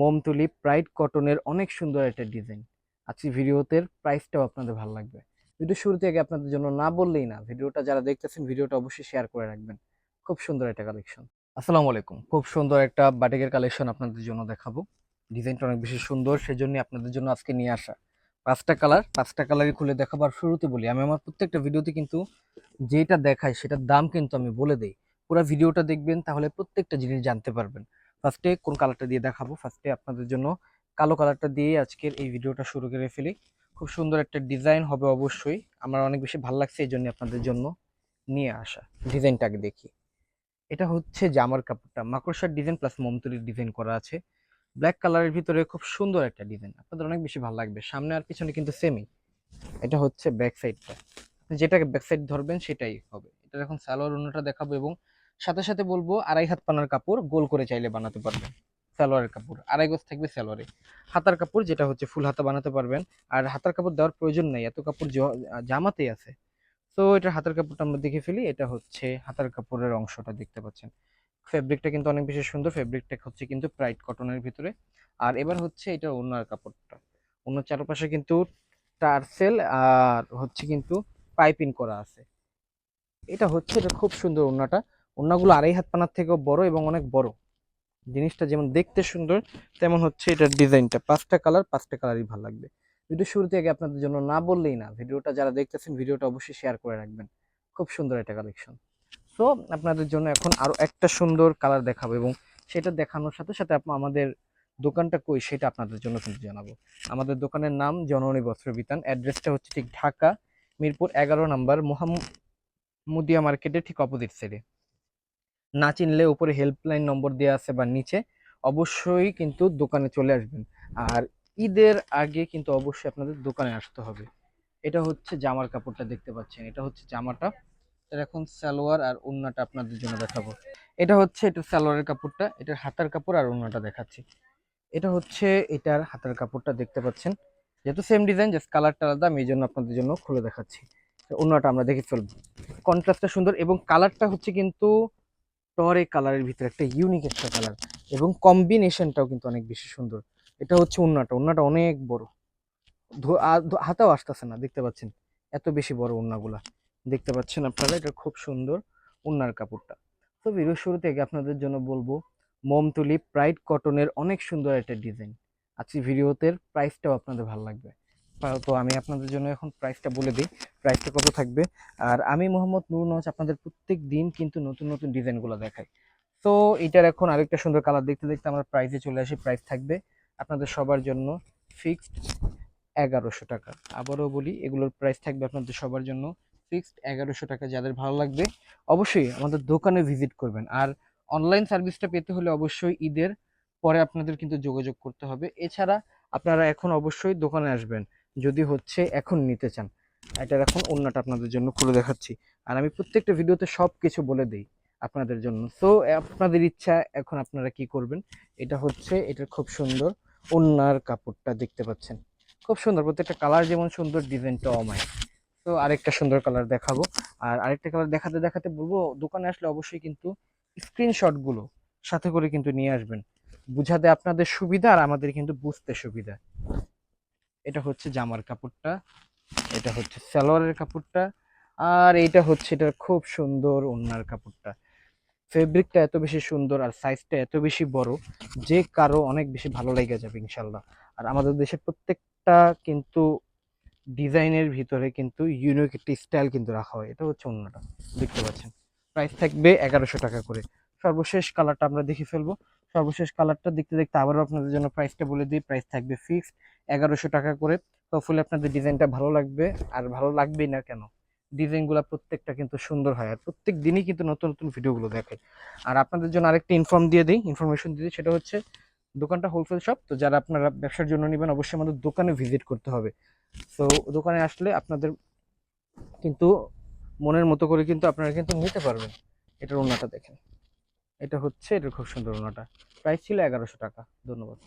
মোম তুলি প্রাইড কটনের অনেক সুন্দর একটা ডিজাইন। আজকে ভিডিওতে প্রাইসটাও আপনাদের ভালো লাগবে। ভিডিও শুরুতে আগে আপনাদের জন্য না বললেই না, ভিডিওটা যারা দেখতেছেন ভিডিওটা অবশ্যই শেয়ার করে রাখবেন। খুব সুন্দর একটা কালেকশন আসসালামু আলাইকুম। খুব সুন্দর একটা বাটিকের কালেকশন আপনাদের জন্য দেখাবো। ডিজাইনটা অনেক বেশি সুন্দর সেজন্য আপনাদের জন্য আজকে নিয়ে আসা। পাঁচটা কালার পাঁচটা কালারই খুলে দেখাবার শুরুতে বলি। আমি আমার প্রত্যেকটা ভিডিওতে কিন্তু যেটা দেখাই সেটার দাম কিন্তু আমি বলে দেই। পুরো ভিডিওটা দেখবেন, তাহলে প্রত্যেকটা জিনিস জানতে পারবেন। ফার্স্টে কোন কালারটা দিয়ে দেখাবো? ফার্স্টে আপনাদের জন্য কালো কালারটা দিয়ে আজকের এই ভিডিওটা শুরু করে ফেলি। খুব সুন্দর একটা ডিজাইন হবে অবশ্যই। আমার অনেক বেশি ভালো লাগছে এই জন্য আপনাদের জন্য নিয়ে আসা। ডিজাইনটাকে দেখি। এটা হচ্ছে জামার কাপড়টা। মাকড়সার ডিজাইন প্লাস মমতুলির ডিজাইন করা আছে। ব্ল্যাক কালারের ভিতরে খুব সুন্দর একটা ডিজাইন আপনাদের অনেক বেশি ভালো লাগবে। সামনে আর পিছনে কিন্তু সেমই এটা হচ্ছে ব্যাক সাইডটা যেটাকে ব্যাক সাইড ধরবেন সেটাই হবে। এটা এখন সালোয়ার অন্যটা দেখাবো এবং সাথে সাথে বলব, আড়াই হাত পানার কাপড় গোল করে চাইলে বানাতে পারবেন। সালোয়ারের কাপড়, আড়াই গজ থাকবে সালোয়ারে। হাতার কাপড় যেটা হচ্ছে ফুল হাতা বানাতে পারবেন। আর হাতার কাপড় দেওয়ার প্রয়োজন নেই, এত কাপড় জামাতেই আছে। তো এটা হাতার কাপড়টা আমরা দেখে ফেলি, এটা হচ্ছে হাতার কাপড়ের অংশটা দেখতে পাচ্ছেন। ফেব্রিকটা কিন্তু অনেক বেশি সুন্দর, ফেব্রিকটা হচ্ছে কিন্তু প্রাইট কটনের ভিতরে। আর এবার হচ্ছে এটা ওনার কাপড়টা। অন্য চারপাশে কিন্তু টার্সেল আর হচ্ছে কিন্তু পাইপিং করা আছে। এটা হচ্ছে এটা খুব সুন্দর ওড়নাটা ওড়নাগুলো আড়াই হাত পানার থেকেও বড় এবং অনেক বড়। জিনিসটা যেমন দেখতে সুন্দর, তেমন হচ্ছে এটার ডিজাইনটা। পাঁচটা কালার, পাঁচটা কালারই ভালো লাগবে। ভিডিও শুরুতে আগে আপনাদের জন্য না বললেই না, ভিডিওটা যারা দেখতেছেন ভিডিওটা অবশ্যই শেয়ার করে রাখবেন। খুব সুন্দর একটা কালেকশন সো আপনাদের জন্য এখন আরও একটা সুন্দর কালার দেখাবো এবং সেটা দেখানোর সাথে সাথে আমাদের দোকানটা কই সেটা আপনাদের জন্য কিন্তু জানাব। আমাদের দোকানের নাম জননী বস্ত্র বিতান। অ্যাড্রেসটা হচ্ছে ঠিক ঢাকা, মিরপুর এগারো নাম্বার মোহাম্মদিয়া মার্কেটের ঠিক অপোজিট সাইডে না চিনলে উপরে হেল্পলাইন নম্বর দেওয়া আছে বা নিচে, অবশ্যই কিন্তু দোকানে চলে আসবেন। আর ঈদের আগে কিন্তু অবশ্যই আপনাদের দোকানে আসতে হবে। এটা হচ্ছে জামার কাপড়টা দেখতে পাচ্ছেন। এটা হচ্ছে জামাটা। এখন সালোয়ার আর ওড়নাটা আপনাদের জন্য দেখাবো। এটা হচ্ছে এটা সালোয়ারের কাপড়টা। এটার হাতার কাপড় আর ওড়নাটা দেখাচ্ছি। এটা হচ্ছে এটার হাতার কাপড়টা দেখতে পাচ্ছেন। যেহেতু সেম ডিজাইন জাস্ট কালারটা আলাদা, আমি এই জন্য আপনাদের জন্য খুলে দেখাচ্ছি। অন্যটা আমরা দেখে ফেলব। কন্ট্রাস্টটা সুন্দর এবং কালারটা হচ্ছে কিন্তু টরে কালারের ভিতরে একটা ইউনিক একটা কালার এবং কম্বিনেশনটাও কিন্তু অনেক বেশি সুন্দর। এটা হচ্ছে উন্নাটা উন্নাটা অনেক বড়। হাতাও আসতেছে না, দেখতে পাচ্ছেন? এত বেশি বড় উন্নাগুলা দেখতে পাচ্ছেন আপনারা, এটা খুব সুন্দর উন্নার কাপড়টা। তো ভিডিও শুরু থেকে আপনাদের জন্য বলব, মোমতুলি প্রাইড কটনের অনেক সুন্দর একটা ডিজাইন আজকে ভিডিওতে প্রাইসটাও আপনাদের ভালো লাগবে। তো আমি আপনাদের জন্য এখন প্রাইসটা বলে দিই। প্রাইসটা কত থাকবে? আর আমি মোহাম্মদ নূর নওয়াজ আপনাদের প্রত্যেক দিন কিন্তু নতুন নতুন ডিজাইনগুলো দেখাই। তো এটার এখন আরেকটা সুন্দর কালার দেখতে দেখতে আমরা প্রাইসে চলে আসি। প্রাইস থাকবে আপনাদের সবার জন্য ফিক্সড এগারোশো টাকা। আবারও বলি, এগুলোর প্রাইস থাকবে আপনাদের সবার জন্য ফিক্সড এগারোশো টাকা। যাদের ভালো লাগবে, অবশ্যই আমাদের দোকানে ভিজিট করবেন। আর অনলাইন সার্ভিসটা পেতে হলে অবশ্যই ঈদের পরে আপনাদের কিন্তু যোগাযোগ করতে হবে। এছাড়া আপনারা এখন অবশ্যই দোকানে আসবেন। যদি হচ্ছে এখন নিতে চান। এটার এখন অন্যটা আপনাদের জন্য খুলে দেখাচ্ছি। আর আমি প্রত্যেকটা ভিডিওতে সব কিছু বলে দিই আপনাদের জন্য। তো আপনাদের ইচ্ছা এখন আপনারা কি করবেন? এটা হচ্ছে, এটা খুব সুন্দর ওন্নার কাপড়টা দেখতে পাচ্ছেন। খুব সুন্দর, প্রত্যেকটা কালার যেমন সুন্দর, ডিজাইনটা অমায় তো আরেকটা সুন্দর কালার দেখাবো। আর আরেকটা কালার দেখাতে দেখাতে বলব, দোকানে আসলে অবশ্যই কিন্তু স্ক্রিনশটগুলো সাথে করে কিন্তু নিয়ে আসবেন। বুঝাতে আপনাদের সুবিধা আর আমাদের কিন্তু বুঝতে সুবিধা। এটা হচ্ছে জামার কাপড়টা, এটা হচ্ছে সালোয়ারের কাপড়টা, আর এইটা হচ্ছে এটার খুব সুন্দর ওড়নার কাপড়টা। ফেব্রিকটা এত বেশি সুন্দর আর সাইজটা এত বেশি বড় যে কারও অনেক বেশি ভালো লেগে যাবে ইনশাল্লাহ আর আমাদের দেশের প্রত্যেকটা কিন্তু ডিজাইনের ভিতরে কিন্তু ইউনিক একটি স্টাইল কিন্তু রাখা হয়, এটা হচ্ছে অন্যটা দেখতে পাচ্ছেন। প্রাইস থাকবে এগারোশো টাকা করে। সর্বশেষ কালারটা আমরা দেখে ফেলব। সর্বশেষ কালারটা দেখতে দেখতে আবারও আপনাদের জন্য প্রাইসটা বলে দিই। প্রাইস থাকবে ফিক্সড এগারোশো টাকা করে। হপফুলি আপনাদের ডিজাইনটা ভালো লাগবে। আর ভালো লাগবেই না কেন? ডিজাইনগুলো প্রত্যেকটা কিন্তু সুন্দর হয়। আর প্রত্যেক দিনই কিন্তু নতুন নতুন ভিডিওগুলো দেখে। আর আপনাদের জন্য আরেকটা ইনফর্ম দিয়ে দিই। ইনফরমেশন দিয়ে দিই সেটা হচ্ছে দোকানটা হোলসেল শপ তো যারা আপনারা ব্যবসার জন্য নেবেন, অবশ্যই আমাদের দোকানে ভিজিট করতে হবে। তো দোকানে আসলে আপনাদের কিন্তু মনের মতো করে কিন্তু আপনারা কিন্তু নিতে পারবেন। এটার ওনাটা দেখেন। এটা হচ্ছে এটার খুব সুন্দর ওনাটা। প্রাইস ছিল এগারোশো টাকা। ধন্যবাদ।